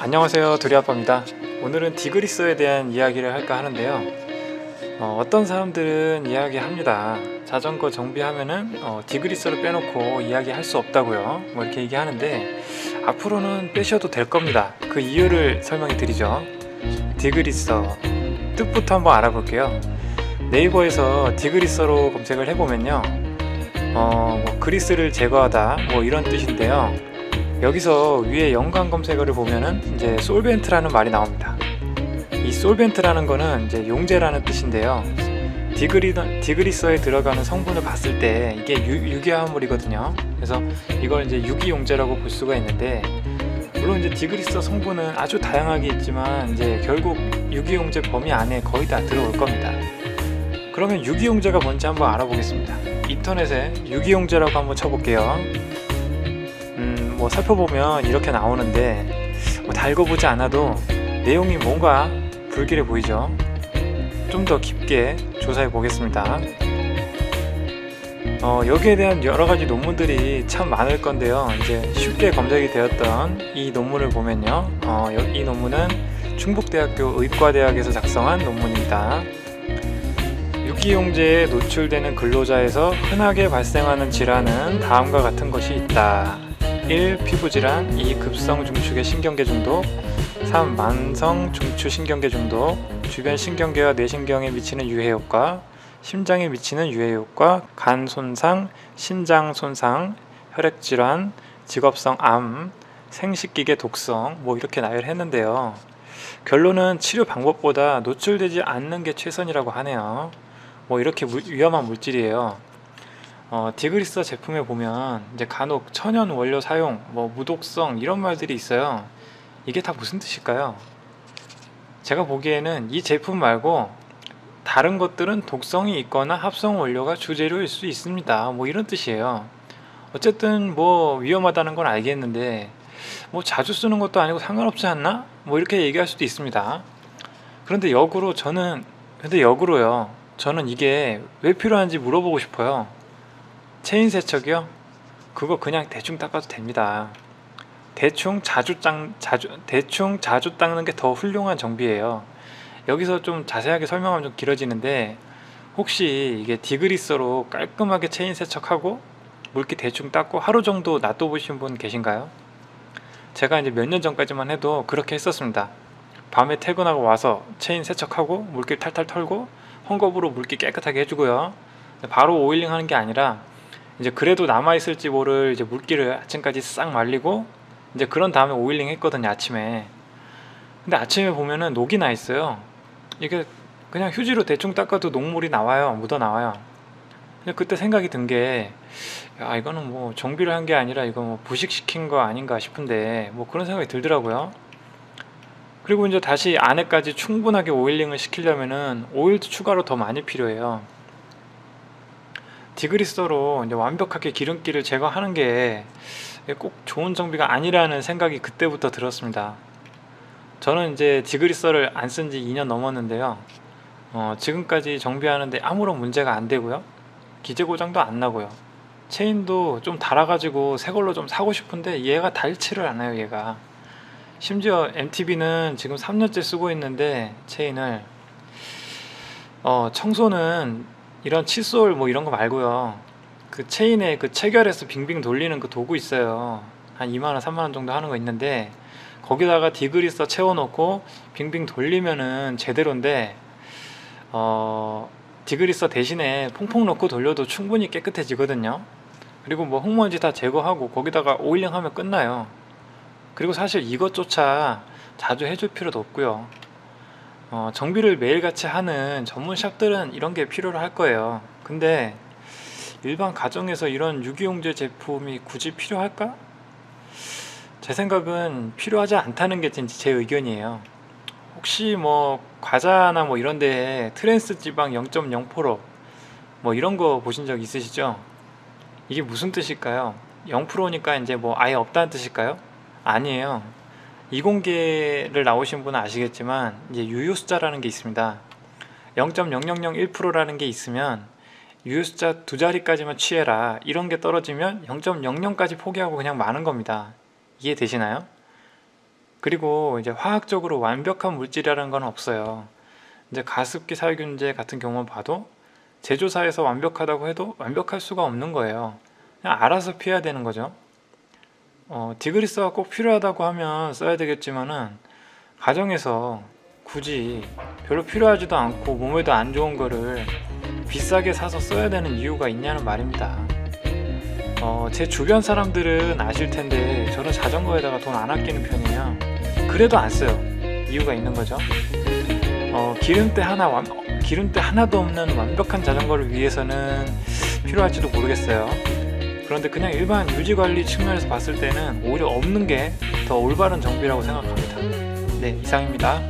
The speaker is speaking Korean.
안녕하세요 두리아빠입니다. 오늘은 디그리스에 대한 이야기를 할까 하는데요. 어, 떤 사람들은 이야기합니다. 자전거 정비하면은 어, 디그리스를 빼놓고 이야기할 수 없다고요. 뭐 이렇게 얘기하는데 앞으로는 빼셔도 될 겁니다. 그 이유를 설명해 드리죠. 디그리서 뜻부터 한번 알아볼게요. 네이버에서 디그리서로 검색을 해보면요. 어, 뭐 그리스를 제거하다 뭐 이런 뜻인데요 여기서 위에 연관 검색어를 보면은 이제 솔벤트라는 말이 나옵니다. 이 솔벤트라는 거는 이제 용제라는 뜻인데요. 디그리, 디그리서에 들어가는 성분을 봤을 때 이게 유, 유기화합물이거든요. 그래서 이걸 이제 유기용제라고 볼 수가 있는데 물론 이제 디그리서 성분은 아주 다양하게 있지만 이제 결국 유기용제 범위 안에 거의 다 들어올 겁니다. 그러면 유기용제가 뭔지 한번 알아보겠습니다. 인터넷에 유기용제라고 한번 쳐볼게요. 음, 뭐 살펴보면 이렇게 나오는데 뭐 다 읽어보지 않아도 내용이 뭔가 불길해 보이죠. 좀 더 깊게 조사해 보겠습니다. 어, 여기에 대한 여러 가지 논문들이 참 많을 건데요. 이제 쉽게 검색이 되었던 이 논문을 보면요. 어, 여- 이 논문은 충북대학교 의과대학에서 작성한 논문입니다. 유기용제에 노출되는 근로자에서 흔하게 발생하는 질환은 다음과 같은 것이 있다. 1. 피부질환 2. 급성 중축의 신경계 중독 3. 만성 중추 신경계 중독 주변 신경계와 뇌신경에 미치는 유해 효과 심장에 미치는 유해 효과 간 손상, 신장 손상, 혈액 질환, 직업성 암, 생식기계 독성 뭐 이렇게 나열했는데요. 결론은 치료 방법보다 노출되지 않는 게 최선이라고 하네요. 뭐 이렇게 물- 위험한 물질이에요. 어, 디그리서 제품에 보면 이제 간혹 천연 원료 사용, 뭐 무독성 이런 말들이 있어요. 이게 다 무슨 뜻일까요? 제가 보기에는 이 제품 말고 다른 것들은 독성이 있거나 합성 원료가 주재료일 수 있습니다. 뭐 이런 뜻이에요. 어쨌든 뭐 위험하다는 건 알겠는데 뭐 자주 쓰는 것도 아니고 상관없지 않나? 뭐 이렇게 얘기할 수도 있습니다. 그런데 역으로 저는 근데 역으로요. 저는 이게 왜 필요한지 물어보고 싶어요. 체인 세척이요? 그거 그냥 대충 닦아도 됩니다. 대충 자주 닦 자주 대충 자주 닦는 게 더 훌륭한 정비예요. 여기서 좀 자세하게 설명하면 좀 길어지는데 혹시 이게 디그리서로 깔끔하게 체인 세척하고 물기 대충 닦고 하루 정도 놔둬 보신 분 계신가요? 제가 이제 몇 년 전까지만 해도 그렇게 했었습니다. 밤에 퇴근하고 와서 체인 세척하고 물기 탈탈 털고 헝겊으로 물기 깨끗하게 해주고요. 바로 오일링 하는 게 아니라 이제 그래도 남아 있을지 모를 이제 물기를 아침까지 싹 말리고 이제 그런 다음에 오일링 했거든요 아침에. 근데 아침에 보면은 녹이 나 있어요. 이게 그냥 휴지로 대충 닦아도 녹물이 나와요, 묻어 나와요. 근데 그때 생각이 든 게, 야 이거는 뭐 정비를 한 게 아니라 이거 뭐 부식시킨 거 아닌가 싶은데 뭐 그런 생각이 들더라고요. 그리고 이제 다시 안에까지 충분하게 오일링을 시키려면은 오일도 추가로 더 많이 필요해요. 디그리서로 이제 완벽하게 기름기를 제거하는 게 꼭 좋은 정비가 아니라는 생각이 그때부터 들었습니다. 저는 이제 디그리서를 안 쓴 지 2년 넘었는데요. 어, 지금까지 정비하는데 아무런 문제가 안 되고요. 기재 고장도 안 나고요. 체인도 좀 달아가지고 새 걸로 좀 사고 싶은데 얘가 닳지를 않아요, 얘가. 심지어 MTB는 지금 3년째 쓰고 있는데 체인을 어, 청소는 이런 칫솔 뭐 이런 거 말고요. 그 체인에 그 체결해서 빙빙 돌리는 그 도구 있어요. 한 2만 원, 3만 원 정도 하는 거 있는데 거기다가 디그리서 채워놓고 빙빙 돌리면은 제대로인데 어, 디그리서 대신에 퐁퐁 넣고 돌려도 충분히 깨끗해지거든요. 그리고 뭐 흙먼지 다 제거하고 거기다가 오일링 하면 끝나요. 그리고 사실 이것조차 자주 해줄 필요도 없고요. 어, 정비를 매일같이 하는 전문 샵들은 이런 게 필요로 할 거예요. 근데 일반 가정에서 이런 유기용제 제품이 굳이 필요할까? 제 생각은 필요하지 않다는 게 제 의견이에요. 혹시 뭐 과자나 뭐 이런 데에 트랜스 지방 0.0%뭐 이런 거 보신 적 있으시죠? 이게 무슨 뜻일까요? 0%니까 이제 뭐 아예 없다는 뜻일까요? 아니에요. 이공계를 나오신 분은 아시겠지만 이제 유효 숫자라는 게 있습니다. 0.0001%라는 게 있으면 유효 숫자 두 자리까지만 취해라. 이런 게 떨어지면 0.00까지 포기하고 그냥 마는 겁니다. 이해되시나요? 그리고 이제 화학적으로 완벽한 물질이라는 건 없어요. 이제 가습기 살균제 같은 경우만 봐도 제조사에서 완벽하다고 해도 완벽할 수가 없는 거예요. 그냥 알아서 피해야 되는 거죠. 어, 디그리스가 꼭 필요하다고 하면 써야 되겠지만은 가정에서 굳이 별로 필요하지도 않고 몸에도 안 좋은 거를 비싸게 사서 써야 되는 이유가 있냐는 말입니다. 어, 제 주변 사람들은 아실 텐데 저는 자전거에다가 돈 안 아끼는 편이에요. 그래도 안 써요. 이유가 있는 거죠. 어, 기름때 하나 완, 기름때 하나도 없는 완벽한 자전거를 위해서는 필요할지도 모르겠어요. 그런데 그냥 일반 유지 관리 측면에서 봤을 때는 오히려 없는 게 더 올바른 정비라고 생각합니다. 네, 이상입니다.